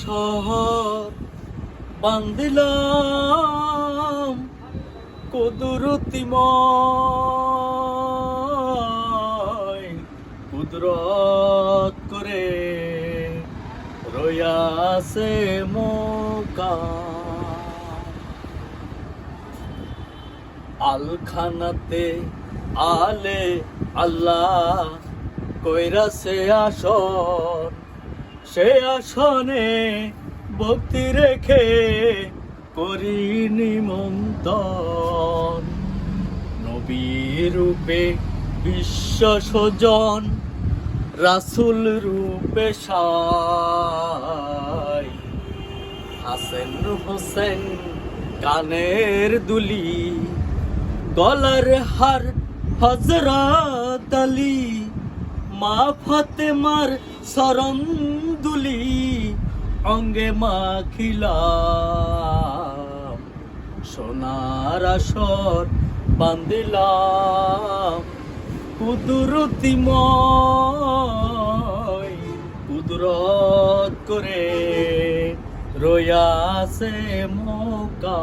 শহর বান্দিলাম কুদরতিময় কুদরত করে রয়াসে মোকা আলখানাতে আলে আল্লাহ কইরা সে আসন সে আসনে ভক্তি রেখে করি নিমন্ত্রণ নবী রূপে বিশ্ব সজন রাসুল রূপে সাই। হাসেন হোসেন কানের দুলি, গলার হার হজরত আলী। মা ফাতেমার শরণ দুলি অঙ্গে মাখিলাম। সোনার আসর বান্দিলাম কুদরতিময় কুদরত করে রয়াসে মোকা